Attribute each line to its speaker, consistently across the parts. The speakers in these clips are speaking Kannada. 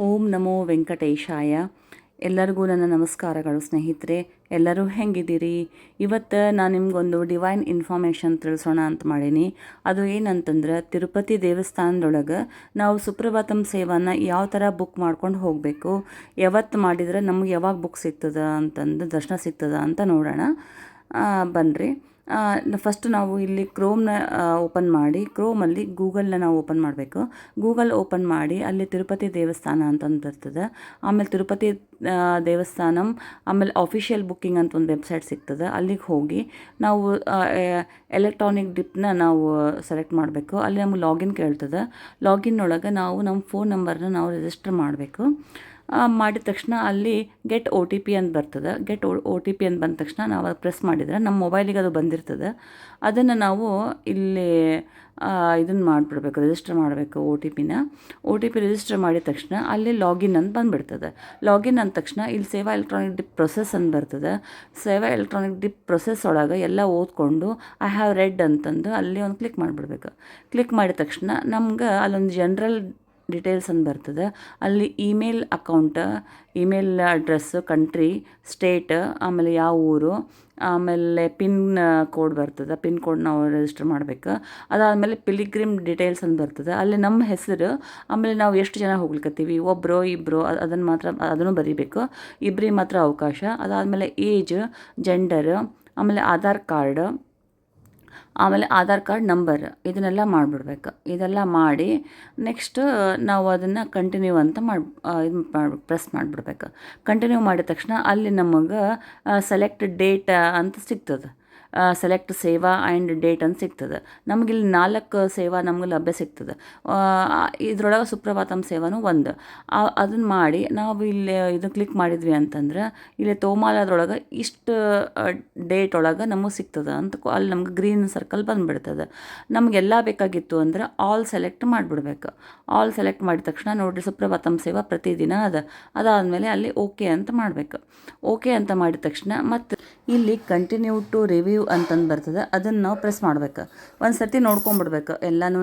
Speaker 1: ಓಂ ನಮೋ ವೆಂಕಟೇಶಾಯ. ಎಲ್ಲರಿಗೂ ನನ್ನ ನಮಸ್ಕಾರಗಳು ಸ್ನೇಹಿತರೆ. ಎಲ್ಲರೂ ಹೆಂಗಿದ್ದೀರಿ? ಇವತ್ತು ನಾನು ನಿಮಗೊಂದು ಡಿವೈನ್ ಇನ್ಫಾರ್ಮೇಷನ್ ತಿಳಿಸೋಣ ಅಂತ ಮಾಡೀನಿ. ಅದು ಏನಂತಂದ್ರೆ, ತಿರುಪತಿ ದೇವಸ್ಥಾನದೊಳಗೆ ನಾವು ಸುಪ್ರಭಾತಂ ಸೇವಾನ ಯಾವ ಥರ ಬುಕ್ ಮಾಡ್ಕೊಂಡು ಹೋಗಬೇಕು, ಯಾವತ್ತು ಮಾಡಿದ್ರೆ ನಮ್ಗೆ ಯಾವಾಗ ಬುಕ್ ಸಿಗ್ತದ ಅಂತಂದು ದರ್ಶನ ಸಿಗ್ತದ ಅಂತ ನೋಡೋಣ. ಬನ್ನಿರಿ ಫಸ್ಟ್ ನಾವು ಇಲ್ಲಿ ಕ್ರೋಮ್ನ ಓಪನ್ ಮಾಡಿ ಕ್ರೋಮಲ್ಲಿ ಗೂಗಲ್ನ ನಾವು ಓಪನ್ ಮಾಡಬೇಕು. ಗೂಗಲ್ ಓಪನ್ ಮಾಡಿ, ಅಲ್ಲಿ ತಿರುಪತಿ ದೇವಸ್ಥಾನ ಅಂತಂದು ಬರ್ತದೆ. ಆಮೇಲೆ ತಿರುಪತಿ ದೇವಸ್ಥಾನಂ, ಆಮೇಲೆ ಆಫಿಷಿಯಲ್ ಬುಕ್ಕಿಂಗ್ ಅಂತ ಒಂದು ವೆಬ್ಸೈಟ್ ಸಿಗ್ತದೆ. ಅಲ್ಲಿಗೆ ಹೋಗಿ ನಾವು ಎಲೆಕ್ಟ್ರಾನಿಕ್ ಡಿಪ್ನ ನಾವು ಸೆಲೆಕ್ಟ್ ಮಾಡಬೇಕು. ಅಲ್ಲಿ ನಮ್ಗೆ ಲಾಗಿನ್ ಕೇಳ್ತದೆ. ಲಾಗಿನ್ ಒಳಗೆ ನಾವು ನಮ್ಮ ಫೋನ್ ನಂಬರ್ನ ನಾವು ರಿಜಿಸ್ಟರ್ ಮಾಡಬೇಕು. ಮಾಡಿದ ತಕ್ಷಣ ಅಲ್ಲಿ ಗೆಟ್ ಒ ಟಿ ಪಿ ಅಂತ ಬರ್ತದೆ. ಗೆಟ್ ಒ ಟಿ ಪಿ ಅಂತ ಬಂದ ತಕ್ಷಣ ನಾವು ಅದು ಪ್ರೆಸ್ ಮಾಡಿದರೆ ನಮ್ಮ ಮೊಬೈಲಿಗೆ ಅದು ಬಂದಿರ್ತದೆ. ಅದನ್ನು ನಾವು ಇಲ್ಲಿ ಇದನ್ನು ಮಾಡಿಬಿಡ್ಬೇಕು ರಿಜಿಸ್ಟರ್ ಮಾಡಬೇಕು ಒ ಟಿ ಪಿನ ಒ ಟಿ ಪಿ ರಿಜಿಸ್ಟರ್ ಮಾಡಿದ ತಕ್ಷಣ ಅಲ್ಲಿ ಲಾಗಿನ್ ಅಂತ ಬಂದುಬಿಡ್ತದೆ. ಲಾಗಿನ್ ಅಂದ ತಕ್ಷಣ ಇಲ್ಲಿ ಸೇವಾ ಎಲೆಕ್ಟ್ರಾನಿಕ್ ಡಿಪ್ ಪ್ರೊಸೆಸ್ ಅಂತ ಬರ್ತದೆ. ಸೇವಾ ಎಲೆಕ್ಟ್ರಾನಿಕ್ ಡಿಪ್ ಪ್ರೊಸೆಸ್ ಒಳಗೆ ಎಲ್ಲ ಓದ್ಕೊಂಡು ಐ ಹ್ಯಾವ್ ರೆಡ್ ಅಂತಂದು ಅಲ್ಲಿ ಒಂದು ಕ್ಲಿಕ್ ಮಾಡಿಬಿಡ್ಬೇಕು. ಕ್ಲಿಕ್ ಮಾಡಿದ ತಕ್ಷಣ ನಮ್ಗೆ ಅಲ್ಲೊಂದು ಜನ್ರಲ್ ಡೀಟೇಲ್ಸ್ ಅಂತ ಬರ್ತದೆ. ಅಲ್ಲಿ email account email address country state ಆಮೇಲೆ ಯಾವ ಊರು, ಆಮೇಲೆ ಪಿನ್ ಕೋಡ್ ಬರ್ತದೆ. ಪಿನ್ ಕೋಡ್ ನಾವು ರಿಜಿಸ್ಟರ್ ಮಾಡಬೇಕು. ಅದಾದಮೇಲೆ ಪಿಲಿಗ್ರಿಮ್ ಡೀಟೇಲ್ಸ್ ಅಂತ ಬರ್ತದೆ. ಅಲ್ಲಿ ನಮ್ಮ ಹೆಸರು, ಆಮೇಲೆ ನಾವು ಎಷ್ಟು ಜನ ಹೋಗ್ಲಿಕ್ಕತ್ತೀವಿ ಒಬ್ಬರು ಇಬ್ಬರು ಅದನ್ನು ಮಾತ್ರ ಅದನ್ನು ಬರೀಬೇಕು. ಇಬ್ಬರಿಗೆ ಮಾತ್ರ ಅವಕಾಶ. ಅದಾದಮೇಲೆ ಏಜ್ ಜೆಂಡರ್ ಆಮೇಲೆ ಆಧಾರ್ ಕಾರ್ಡ್ ಆಮೇಲೆ ಆಧಾರ್ ಕಾರ್ಡ್ ನಂಬರ್ ಇದನ್ನೆಲ್ಲ ಮಾಡಿಬಿಡ್ಬೇಕು. ಇದೆಲ್ಲ ಮಾಡಿ ನೆಕ್ಸ್ಟ್ ನಾವು ಅದನ್ನು ಕಂಟಿನ್ಯೂ ಅಂತ ಮಾಡಿ ಇದು ಪ್ರೆಸ್ ಮಾಡಿಬಿಡ್ಬೇಕು. ಕಂಟಿನ್ಯೂ ಮಾಡಿದ ತಕ್ಷಣ ಅಲ್ಲಿ ನಮಗೆ ಸೆಲೆಕ್ಟ್ ಡೇಟ್ ಅಂತ ಸಿಗ್ತದೆ. ಸೆಲೆಕ್ಟ್ ಸೇವಾ ಆ್ಯಂಡ್ ಡೇಟ್ ಅಂತ ಸಿಗ್ತದೆ. ನಮಗಿಲ್ಲಿ ನಾಲ್ಕು ಸೇವಾ ನಮ್ಗೆ ಲಭ್ಯ ಸಿಗ್ತದೆ. ಇದ್ರೊಳಗೆ ಸುಪ್ರಭಾತಂ ಸೇವಾನು ಒಂದು. ಅದನ್ನು ಮಾಡಿ ನಾವು ಇಲ್ಲಿ ಇದನ್ನು ಕ್ಲಿಕ್ ಮಾಡಿದ್ವಿ ಅಂತಂದ್ರೆ ಇಲ್ಲಿ ತೋಮಾಲದ್ರೊಳಗೆ ಇಷ್ಟು ಡೇಟ್ ಒಳಗೆ ನಮಗೆ ಸಿಗ್ತದೆ ಅಂತ ಅಲ್ಲಿ ನಮ್ಗೆ ಗ್ರೀನ್ ಸರ್ಕಲ್ ಬಂದುಬಿಡ್ತದೆ. ನಮಗೆಲ್ಲ ಬೇಕಾಗಿತ್ತು ಅಂದ್ರೆ ಆಲ್ ಸೆಲೆಕ್ಟ್ ಮಾಡಿಬಿಡ್ಬೇಕು. ಆಲ್ ಸೆಲೆಕ್ಟ್ ಮಾಡಿದ ತಕ್ಷಣ ನೋಡಿರಿ ಸುಪ್ರಭಾತಂ ಸೇವಾ ಪ್ರತಿದಿನ ಅದ. ಅದಾದಮೇಲೆ ಅಲ್ಲಿ ಓಕೆ ಅಂತ ಮಾಡಬೇಕು. ಓಕೆ ಅಂತ ಮಾಡಿದ ತಕ್ಷಣ ಮತ್ತು ಇಲ್ಲಿ ಕಂಟಿನ್ಯೂ ಟು ರಿವ್ಯೂ ಅಂತಂದು ಬರ್ತದೆ, ಅದನ್ನು ನಾವು ಪ್ರೆಸ್ ಮಾಡ್ಬೇಕು. ಒಂದು ಸರ್ತಿ ನೋಡ್ಕೊಂಬಿಡ್ಬೇಕು, ಎಲ್ಲನೂ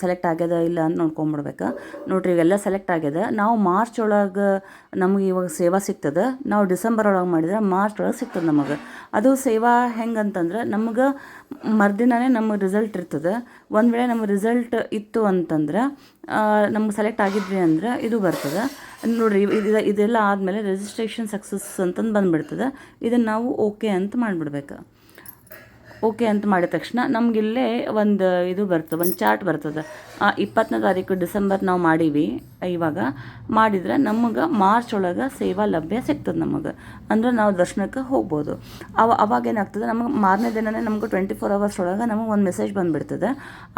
Speaker 1: ಸೆಲೆಕ್ಟ್ ಆಗ್ಯದ ಇಲ್ಲ ಅಂತ ನೋಡ್ಕೊಂಬಿಡ್ಬೇಕು. ನೋಡ್ರಿ ಇವೆಲ್ಲ ಸೆಲೆಕ್ಟ್ ಆಗ್ಯದ, ನಾವು ಮಾರ್ಚ್ ಒಳಗೆ ನಮಗೆ ಇವಾಗ ಸೇವಾ ಸಿಗ್ತದೆ, ನಾವು ಡಿಸೆಂಬರ್ ಒಳಗೆ ಮಾಡಿದ್ರೆ ಮಾರ್ಚ್ ಒಳಗೆ ಸಿಗ್ತದೆ ನಮಗೆ. ಅದು ಸೇವಾ ಹೆಂಗಂತಂದ್ರೆ ನಮ್ಗೆ ಮರ್ದಿನೇ ನಮ್ಮ ರಿಸಲ್ಟ್ ಇರ್ತದೆ. ಒಂದು ವೇಳೆ ನಮ್ಮ ರಿಸಲ್ಟ್ ಇತ್ತು ಅಂತಂದ್ರೆ ನಮ್ಗೆ ಸೆಲೆಕ್ಟ್ ಆಗಿದ್ವಿ ಅಂದ್ರೆ ಇದು ಬರ್ತದೆ. ನೋಡಿರಿ, ಇದು, ಇದೆಲ್ಲ ಆದಮೇಲೆ ರಿಜಿಸ್ಟ್ರೇಷನ್ ಸಕ್ಸಸ್ ಅಂತಂದು ಬಂದುಬಿಡ್ತದೆ. ಇದನ್ನು ನಾವು ಓಕೆ ಅಂತ ಮಾಡಿಬಿಡ್ಬೇಕು. ಓಕೆ ಅಂತ ಮಾಡಿದ ತಕ್ಷಣ ನಮಗಿಲ್ಲೇ ಒಂದು ಇದು ಬರ್ತದೆ, ಒಂದು ಚಾರ್ಟ್ ಬರ್ತದೆ. ಇಪ್ಪತ್ತನೇ ತಾರೀಕು ಡಿಸೆಂಬರ್ ನಾವು ಮಾಡೀವಿ, ಇವಾಗ ಮಾಡಿದ್ರೆ ನಮಗೆ ಮಾರ್ಚ್ ಒಳಗೆ ಸೇವಾ ಲಭ್ಯ ಸಿಗ್ತದೆ ನಮಗೆ. ಅಂದ್ರೆ ನಾವು ದರ್ಶನಕ್ಕೆ ಹೋಗ್ಬೋದು. ಅವ ಅವಾಗ ಏನಾಗ್ತದೆ, ನಮಗೆ ಮಾರನೇ ದಿನನೇ ನಮ್ಗೆ ಟ್ವೆಂಟಿ ಫೋರ್ ಅವರ್ಸ್ ಒಳಗೆ ನಮಗೆ ಒಂದು ಮೆಸೇಜ್ ಬಂದುಬಿಡ್ತದೆ.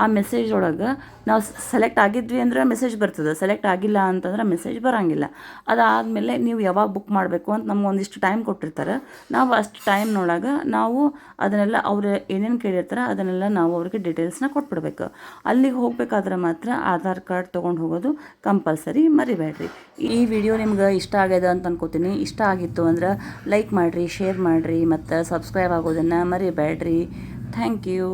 Speaker 1: ಆ ಮೆಸೇಜ್ ಒಳಗೆ ನಾವು ಸೆಲೆಕ್ಟ್ ಆಗಿದ್ವಿ ಅಂದರೆ ಮೆಸೇಜ್ ಬರ್ತದೆ ಸೆಲೆಕ್ಟ್ ಆಗಿಲ್ಲ ಅಂತಂದ್ರೆ ಮೆಸೇಜ್ ಬರೋಂಗಿಲ್ಲ. ಅದಾದಮೇಲೆ ನೀವು ಯಾವಾಗ ಬುಕ್ ಮಾಡಬೇಕು ಅಂತ ನಮ್ಗೆ ಒಂದಿಷ್ಟು ಟೈಮ್ ಕೊಟ್ಟಿರ್ತಾರೆ. ನಾವು ಅಷ್ಟು ಟೈಮ್ನೊಳಗೆ ನಾವು ಅದನ್ನೆಲ್ಲ ಅವ್ರು ಏನೇನು ಕೇಳಿರ್ತಾರೆ ಅದನ್ನೆಲ್ಲ ನಾವು ಅವ್ರಿಗೆ ಡೀಟೇಲ್ಸ್ನ ಕೊಟ್ಬಿಡ್ಬೇಕು. ಅಲ್ಲಿಗೆ ಹೋಗಬೇಕಾದ್ರೆ ಮಾತ್ರ ಆಧಾರ್ ಕಾರ್ಡ್ ತೊಗೊಂಡು ಹೋಗೋದು ಕಂಪಲ್ಸರಿ ಮರಿಬೇಡ್ರಿ. ಈ ವಿಡಿಯೋ ನಿಮ್ಗೆ ಇಷ್ಟ ಆಗ್ಯದ ಅಂತ ಅನ್ಕೋತೀನಿ. ಇಷ್ಟ ಆಗಿತ್ತು ಅಂದ್ರೆ ಲೈಕ್ ಮಾಡಿರಿ ಶೇರ್ ಮಾಡಿರಿ, ಮತ್ತು ಸಬ್ಸ್ಕ್ರೈಬ್ ಆಗೋದನ್ನು ಮರಿಬೇಡ್ರಿ. Thank you